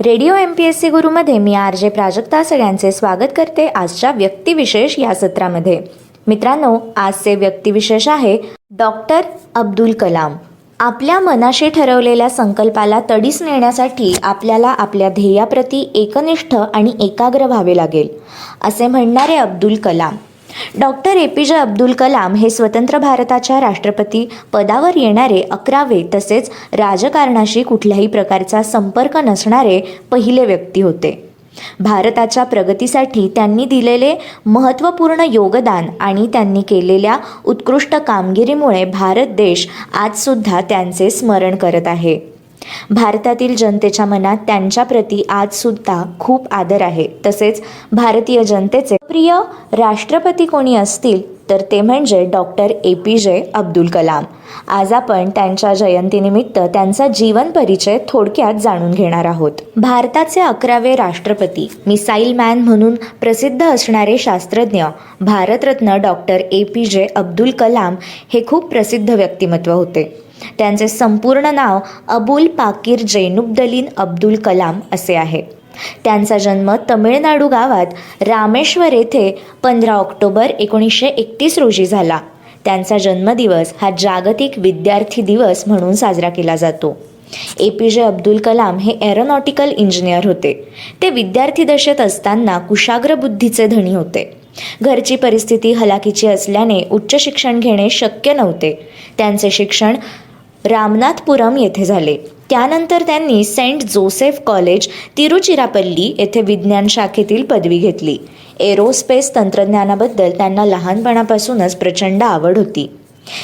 Radio M P S C गुरुमध्ये मी R J Prajakta सगळ्यांचे स्वागत करते आजच्या व्यक्तिविशेष या सत्रामध्ये. मित्रांनो आजचे व्यक्तिविशेष आहे डॉक्टर अब्दुल कलाम. आपल्या मनाशी ठरवलेल्या संकल्पाला तडीस नेण्यासाठी आपल्याला आपल्या ध्येयाप्रती एकनिष्ठ आणि एकाग्र व्हावे लागेल असे म्हणणारे Abdul Kalam. Doctor A P J Abdul Kalam हे स्वतंत्र भारताच्या राष्ट्रपती पदावर येणारे अकरावे तसेच राजकारणाशी कुठल्याही प्रकारचा संपर्क नसणारे पहिले व्यक्ती होते. भारताच्या प्रगतीसाठी त्यांनी दिलेले महत्त्वपूर्ण योगदान आणि त्यांनी केलेल्या उत्कृष्ट कामगिरीमुळे भारत देश आजसुद्धा त्यांचे स्मरण करत आहे. भारतातील जनतेच्या मनात त्यांच्याप्रती आजसुद्धा खूप आदर आहे. तसेच भारतीय जनतेचे प्रिय राष्ट्रपती कोणी असतील तर ते म्हणजे doctor A P J Abdul Kalam. आज आपण त्यांच्या जयंतीनिमित्त त्यांचा जीवन परिचय थोडक्यात जाणून घेणार आहोत. भारताचे अकरावे राष्ट्रपती मिसाईल मॅन म्हणून प्रसिद्ध असणारे शास्त्रज्ञ Bharat Ratna doctor A P J Abdul Kalam हे खूप प्रसिद्ध व्यक्तिमत्व होते. त्यांचे संपूर्ण नाव अबुल पाकीर जैनुबदलीन अब्दुल कलाम असे आहे. त्यांचा जन्म तमिळनाडू गावात रामेश्वर येथे पंधरा ऑक्टोबर एकोणीसशे एकतीस रोजी झाला. त्यांचा जन्मदिवस हा जागतिक विद्यार्थी दिवस म्हणून साजरा केला जातो. ए पी जे अब्दुल कलाम हे एरोनॉटिकल इंजिनियर होते. ते विद्यार्थी दशेत असताना कुशाग्र बुद्धीचे धनी होते. घरची परिस्थिती हलाखीची असल्याने उच्च शिक्षण घेणे शक्य नव्हते. त्यांचे शिक्षण रामनाथपुरम येथे झाले. त्यानंतर त्यांनी सेंट जोसेफ कॉलेज तिरुचिरापल्ली येथे विज्ञान शाखेतील पदवी घेतली. एरोस्पेस तंत्रज्ञानाबद्दल त्यांना लहानपणापासूनच प्रचंड आवड होती.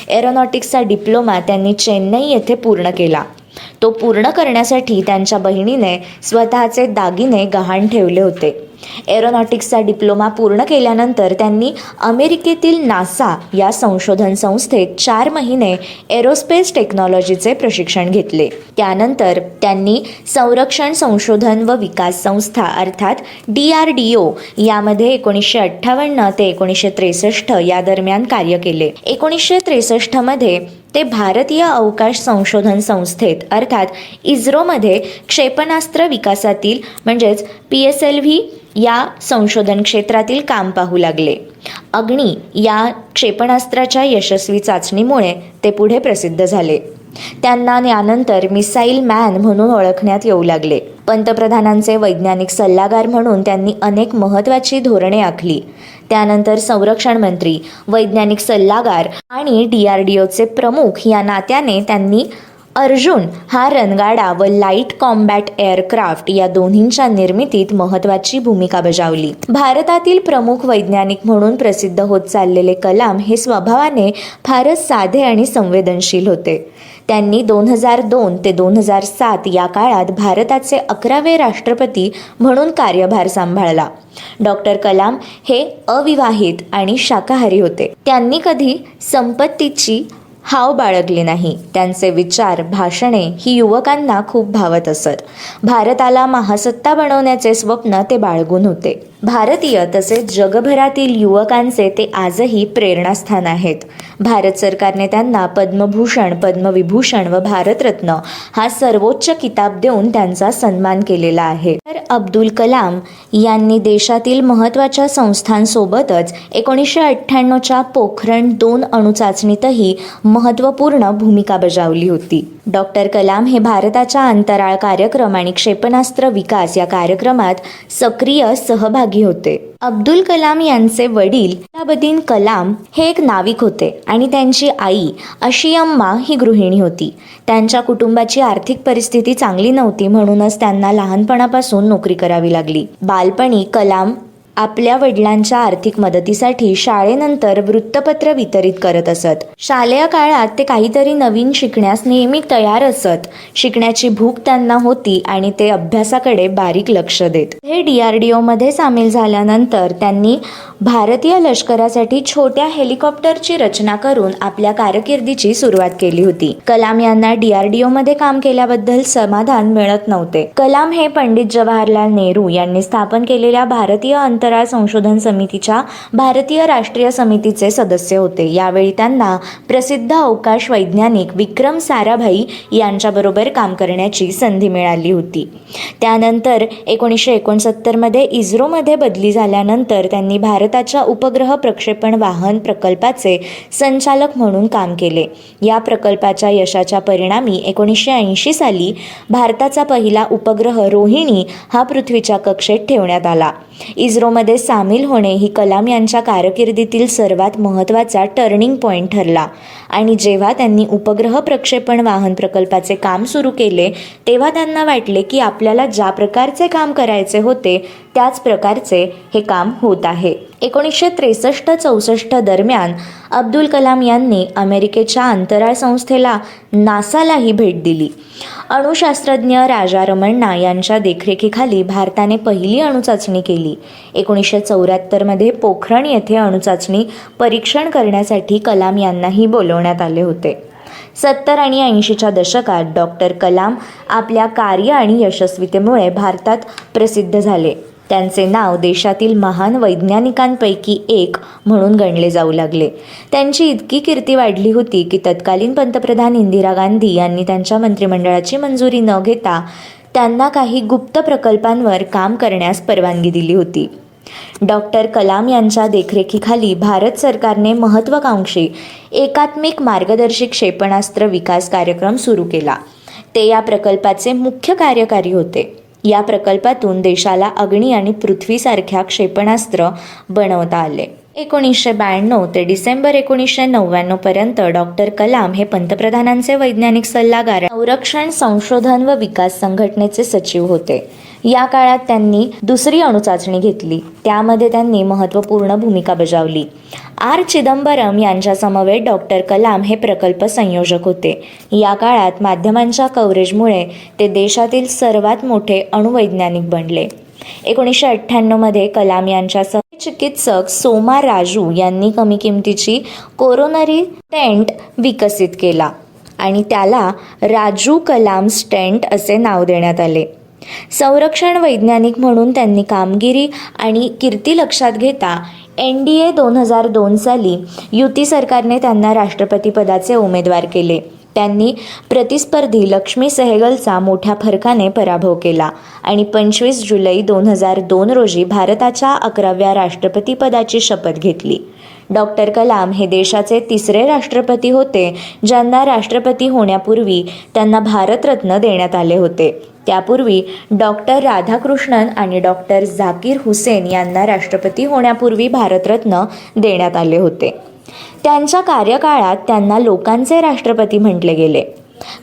एरोनॉटिक्सचा डिप्लोमा त्यांनी चेन्नई येथे पूर्ण केला. तो पूर्ण करण्यासाठी त्यांच्या बहिणीने स्वतःचे दागिने गहाण ठेवले होते. एरोनॉटिक्सचा डिप्लोमा पूर्ण केल्यानंतर त्यांनी अमेरिकेतील नासा या संशोधन संस्थेत चार महिने एरोस्पेस टेक्नॉलॉजीचे प्रशिक्षण घेतले. त्यानंतर त्यांनी संरक्षण संशोधन व विकास संस्था अर्थात डी आर डी ओ यामध्ये एकोणीसशे अठ्ठावन्न ते एकोणीसशे त्रेसष्ट या दरम्यान कार्य केले. एकोणीसशे त्रेसष्टमध्ये ते भारतीय अवकाश संशोधन संस्थेत अर्थात इस्रोमध्ये क्षेपणास्त्र विकासातील म्हणजेच पी एस एल व्ही या संशोधन क्षेत्रातील काम पाहू लागले. अग्नी या क्षेपणास्त्राच्या यशस्वी चाचणीमुळे ते पुढे प्रसिद्ध झाले. त्यांना यानंतर मिसाईल मॅन म्हणून ओळखण्यात येऊ लागले. पंतप्रधानांचे वैज्ञानिक सल्लागार म्हणून त्यांनी अनेक महत्त्वाची धोरणे आखली. त्यानंतर संरक्षण मंत्री वैज्ञानिक सल्लागार आणि डी आर डी ओचे प्रमुख या नात्याने त्यांनी अर्जुन हा रणगाडा व लाइट कॉम्बॅट एअरक्राफ्ट या दोन्हींच्या निर्मितीत महत्त्वाची भूमिका बजावली. भारतातील प्रमुख वैज्ञानिक म्हणून प्रसिद्ध होत चाललेले कलाम हे स्वभावाने फारच साधे आणि संवेदनशील होते. त्यांनी दोन हजार दोन ते दोन हजार सात या काळात भारताचे अकरावे राष्ट्रपती म्हणून कार्यभार सांभाळला. डॉक्टर कलाम हे अविवाहित आणि शाकाहारी होते. त्यांनी कधी संपत्तीची हाव बाळगली नाही. त्यांचे विचार भाषणे ही युवकांना खूप भावत असत. भारताला महासत्ता बनवण्याचे स्वप्न ते बाळगून होते. भारतीय तसेच जगभरातील युवकांचे ते आजही प्रेरणास्थान आहेत. भारत सरकारने त्यांना पद्मभूषण पद्मविभूषण व भारतरत्न हा सर्वोच्च किताब देऊन त्यांचा सन्मान केलेला आहे. तर अब्दुल कलाम यांनी देशातील महत्त्वाच्या संस्थांसोबतच एकोणीसशे अठ्ठ्याण्णवच्या पोखरण दोन अणुचाचणीतही महत्त्वपूर्ण भूमिका बजावली होती. डॉक्टर कलाम हे भारताच्या अंतराळ कार्यक्रम आणि क्षेपणास्त्र विकास या कार्यक्रमात सक्रिय सहभागी होते. अब्दुल कलाम यांचे वडील अलाबद्दीन कलाम हे एक नाविक होते आणि त्यांची आई अशियम्मा ही गृहिणी होती. त्यांच्या कुटुंबाची आर्थिक परिस्थिती चांगली नव्हती म्हणूनच त्यांना लहानपणापासून नोकरी करावी लागली. बालपणी कलाम आपल्या वडिलांच्या आर्थिक मदतीसाठी शाळेनंतर वृत्तपत्र वितरित करत असत. शालेय काळात ते काहीतरी नवीन शिकण्यास नेहमी तयार असत. शिकण्याची भूक त्यांना होती आणि ते अभ्यासाकडे बारीक लक्ष देत. हे डीआरडीओ मध्ये सामील झाल्यानंतर त्यांनी भारतीय लष्करासाठी छोट्या हेलिकॉप्टरची रचना करून आपल्या कारकिर्दीची सुरुवात केली होती. कलाम यांना डीआरडीओ मध्ये काम केल्याबद्दल समाधान मिळत नव्हते. कलाम हे पंडित जवाहरलाल नेहरू यांनी स्थापन केलेल्या भारतीय अंतराळ संशोधन समितीच्या भारतीय राष्ट्रीय समितीचे सदस्य होते. यावेळी त्यांना प्रसिद्ध अवकाश वैज्ञानिक विक्रम साराभाई यांच्याबरोबर काम करण्याची संधी मिळाली होती. त्यानंतर एकोणीसशे एकोणसत्तरमध्ये इस्रोमध्ये बदली झाल्यानंतर त्यांनी भारताच्या उपग्रह प्रक्षेपण वाहन प्रकल्पाचे संचालक म्हणून काम केले. या प्रकल्पाच्या यशाच्या परिणामी एकोणीसशे ऐंशी साली भारताचा पहिला उपग्रह रोहिणी हा पृथ्वीच्या कक्षेत ठेवण्यात आला. इस्रोमध्ये सामील होणे ही कलाम यांच्या कारकिर्दीतील सर्वात महत्त्वाचा टर्निंग पॉईंट ठरला. आणि जेव्हा त्यांनी उपग्रह प्रक्षेपण वाहन प्रकल्पाचे काम सुरू केले तेव्हा त्यांना वाटले की आपल्याला ज्या प्रकारचे काम करायचे होते त्याच प्रकारचे हे काम होत आहे. एकोणीसशे त्रेसष्ट चौसष्ट दरम्यान अब्दुल कलाम यांनी अमेरिकेच्या अंतराळ संस्थेला नासालाही भेट दिली. अणुशास्त्रज्ञ राजा रमण्णा यांच्या देखरेखीखाली भारताने पहिली अणुचाचणी केली. एकोणीसशे चौऱ्याहत्तरमध्ये पोखरण येथे अणुचाचणी परीक्षण करण्यासाठी कलाम यांनाही बोलवण्यात आले होते. सत्तर आणि ऐंशीच्या दशकात डॉक्टर कलाम आपल्या कार्य आणि यशस्वीतेमुळे भारतात प्रसिद्ध झाले. त्यांचे नाव देशातील महान वैज्ञानिकांपैकी एक म्हणून गणले जाऊ लागले. त्यांची इतकी कीर्ती वाढली होती की तत्कालीन पंतप्रधान इंदिरा गांधी यांनी त्यांच्या मंत्रिमंडळाची मंजुरी न घेता त्यांना काही गुप्त प्रकल्पांवर काम करण्यास परवानगी दिली होती. डॉक्टर कलाम यांच्या देखरेखीखाली भारत सरकारने महत्त्वाकांक्षी एकात्मिक मार्गदर्शी क्षेपणास्त्र विकास कार्यक्रम सुरू केला. ते या प्रकल्पाचे मुख्य कार्यकारी होते. या प्रकल्पातून देशाला अग्नी आणि पृथ्वीसारख्या क्षेपणास्त्र बनवता आले. एकोणीसशे ब्याण्णव ते डिसेंबर एकोणीसशे नव्याण्णवपर्यंत डॉक्टर कलाम हे पंतप्रधानांचे वैज्ञानिक सल्लागार संरक्षण संशोधन व विकास संघटनेचे सचिव होते. या काळात त्यांनी दुसरी अणुचाचणी घेतली. त्यामध्ये त्यांनी महत्त्वपूर्ण भूमिका बजावली. आर. चिदंबरम यांच्यासमवेत डॉक्टर कलाम हे प्रकल्प संयोजक होते. या काळात माध्यमांच्या कव्हरेजमुळे ते देशातील सर्वात मोठे अणुवैज्ञानिक बनले. एकोणीसशे अठ्ठ्याण्णवमध्ये कलाम यांच्यासह चिकित्सक सोमा राजू यांनी कमी किमतीची कोरोनरी स्टेंट विकसित केला आणि त्याला राजू कलाम स्टेंट असे नाव देण्यात आले. संरक्षण वैज्ञानिक म्हणून त्यांनी कामगिरी आणि कीर्ती लक्षात घेता एन डी ए दोन हजार दोन साली युती सरकारने त्यांना राष्ट्रपती पदाचे उमेदवार केले. त्यांनी प्रतिस्पर्धी लक्ष्मी सेहगलचा मोठ्या फरकाने पराभव केला आणि पंचवीस जुलै दोन हजार दोन रोजी भारताच्या अकराव्या राष्ट्रपतीपदाची शपथ घेतली. डॉक्टर कलाम हे देशाचे तिसरे राष्ट्रपती होते ज्यांना राष्ट्रपती होण्यापूर्वी त्यांना भारतरत्न देण्यात आले होते. त्यापूर्वी डॉक्टर राधाकृष्णन आणि डॉक्टर झाकीर हुसेन यांना राष्ट्रपती होण्यापूर्वी भारतरत्न देण्यात आले होते. त्यांच्या कार्यकाळात त्यांना लोकांचे राष्ट्रपती म्हटले गेले.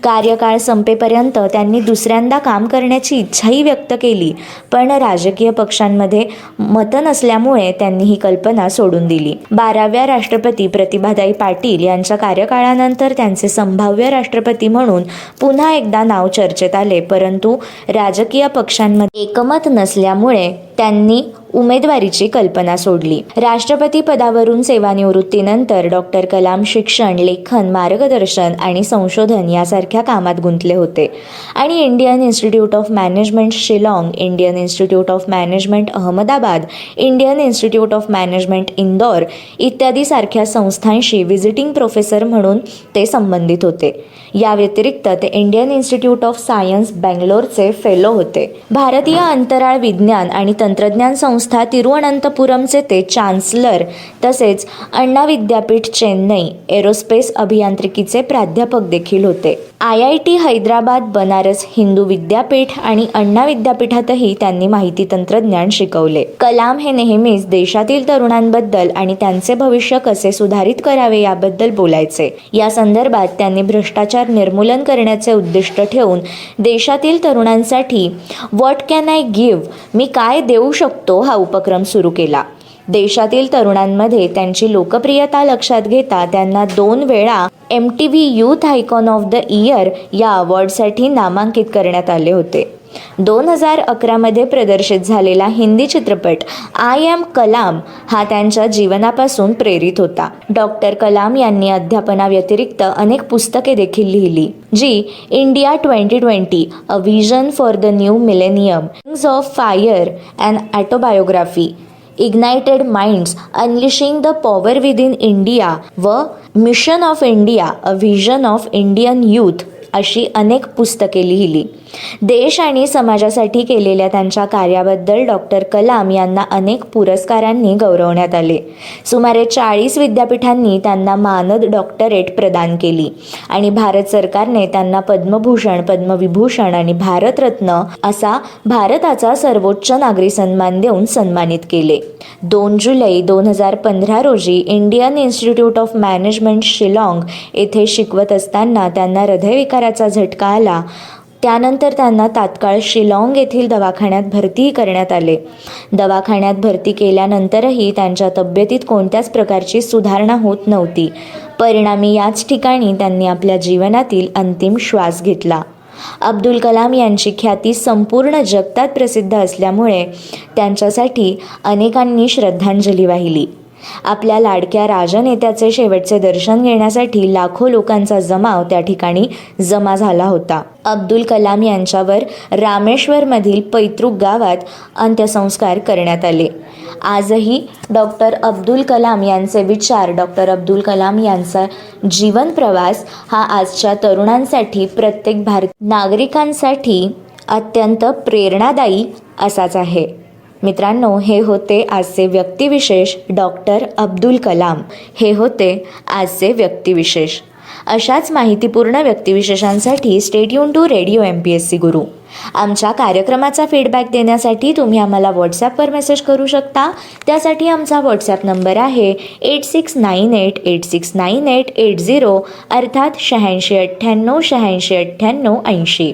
कार्यकाळ संपेपर्यंत त्यांनी दुसऱ्यांदा काम करण्याची इच्छाही व्यक्त केली पण राजकीय पक्षांमध्ये मतं नसल्यामुळे त्यांनी ही कल्पना सोडून दिली. बाराव्या राष्ट्रपती प्रतिभादाई पाटील यांच्या कार्यकाळानंतर त्यांचे संभाव्य राष्ट्रपती म्हणून पुन्हा एकदा नाव चर्चेत आले परंतु राजकीय पक्षांमध्ये एकमत नसल्यामुळे त्यांनी उमेदवारीची कल्पना सोडली. राष्ट्रपती पदावरून सेवानिवृत्तीनंतर डॉक्टर कलाम शिक्षण लेखन मार्गदर्शन आणि संशोधन यासारख्या कामात गुंतले होते आणि Indian institute of management Shillong Indian institute of management Ahmedabad Indian institute of management Indore इत्यादी सारख्या संस्थांशी व्हिजिटिंग प्रोफेसर म्हणून ते संबंधित होते. या व्यतिरिक्त ते इंडियन इन्स्टिट्यूट ऑफ सायन्स बँगलोरचे फेलो होते. भारतीय अंतराळ विज्ञान आणि तंत्रज्ञान संस्था तिरुवनंतपुरमचे ते चान्सलर तसेच अण्णा विद्यापीठ चेन्नई एरोस्पेस अभियांत्रिकीचे प्राध्यापक देखील होते. I I T Hyderabad Banaras Hindu विद्यापीठ आणि अण्णा विद्यापीठातही त्यांनी माहिती तंत्रज्ञान शिकवले. कलाम हे नेहमीच देशातील तरुणांबद्दल आणि त्यांचे भविष्य कसे सुधारित करावे याबद्दल बोलायचे. या संदर्भात त्यांनी भ्रष्टाचार निर्मूलन करण्याचे उद्दिष्ट ठेवून देशातील तरुणांसाठी व्हॉट कॅन आय गिव्ह मी काय देऊ शकतो? हा उपक्रम सुरू केला. देशातील तरुणांमध्ये त्यांची लोकप्रियता लक्षात घेता त्यांना दोन वेळा M T V youth icon of the year या अवॉर्डसाठी नामांकित करण्यात आले होते. दोन हजार अकरामध्ये प्रदर्शित झालेला हिंदी चित्रपट आय एम कलाम हा त्यांच्या जीवनापासून प्रेरित होता. डॉक्टर कलाम यांनी अध्यापनाव्यतिरिक्त अनेक पुस्तके देखील लिहिली जी India twenty twenty a vision for the new millennium things of fire and autobiography ignited minds unleashing the power within India व mission of India a vision of Indian youth अशी अनेक पुस्तके लिहिली. देश आणि समाजासाठी केलेल्या त्यांच्या कार्याबद्दल डॉक्टर कलाम यांना अनेक पुरस्कारांनी गौरवण्यात आले. सुमारे चाळीस विद्यापीठांनी त्यांना मानद डॉक्टरेट प्रदान केली आणि भारत सरकारने त्यांना पद्मभूषण पद्मविभूषण आणि भारतरत्न असा भारताचा सर्वोच्च नागरी सन्मान देऊन सन्मानित केले. दोन जुलै दोन हजार पंधरा रोजी Indian institute of management Shillong येथे शिकवत असताना त्यांना हृदयविकाराचा झटका आला त्यानंतर त्यांना तात्काळ शिलाँग येथील दवाखान्यात भरती करण्यात आले. दवाखान्यात भरती केल्यानंतरही त्यांच्या तब्येतीत कोणत्याच प्रकारची सुधारणा होत नव्हती. परिणामी याच ठिकाणी त्यांनी आपल्या जीवनातील अंतिम श्वास घेतला. अब्दुल कलाम यांची ख्याती संपूर्ण जगतात प्रसिद्ध असल्यामुळे त्यांच्यासाठी अनेकांनी श्रद्धांजली वाहिली. आपल्या लाडक्या राजनेत्याचे शेवटचे दर्शन घेण्यासाठी लाखो लोकांचा जमाव त्या ठिकाणी जमा झाला होता. अब्दुल कलाम यांच्यावर रामेश्वरमधील पैतृक गावात अंत्यसंस्कार करण्यात आले. आजही डॉक्टर अब्दुल कलाम यांचे विचार डॉक्टर अब्दुल कलाम यांचा जीवन प्रवास हा आजच्या तरुणांसाठी प्रत्येक भारत नागरिकांसाठी अत्यंत प्रेरणादायी असाच आहे. मित्रांनो हे होते आजचे व्यक्तिविशेष डॉक्टर अब्दुल कलाम. हे होते आजचे व्यक्तिविशेष. अशाच माहितीपूर्ण व्यक्तिविशेषांसाठी stadium to radio M P S C Guru. आमच्या कार्यक्रमाचा फीडबॅक देण्यासाठी तुम्ही आम्हाला व्हॉट्सॲपवर मेसेज करू शकता. त्यासाठी आमचा व्हॉट्सॲप नंबर आहे eight six nine eight eight six nine eight eight zero अर्थात शहाऐंशी अठ्ठ्याण्णव शहाऐंशी अठ्ठ्याण्णव ऐंशी.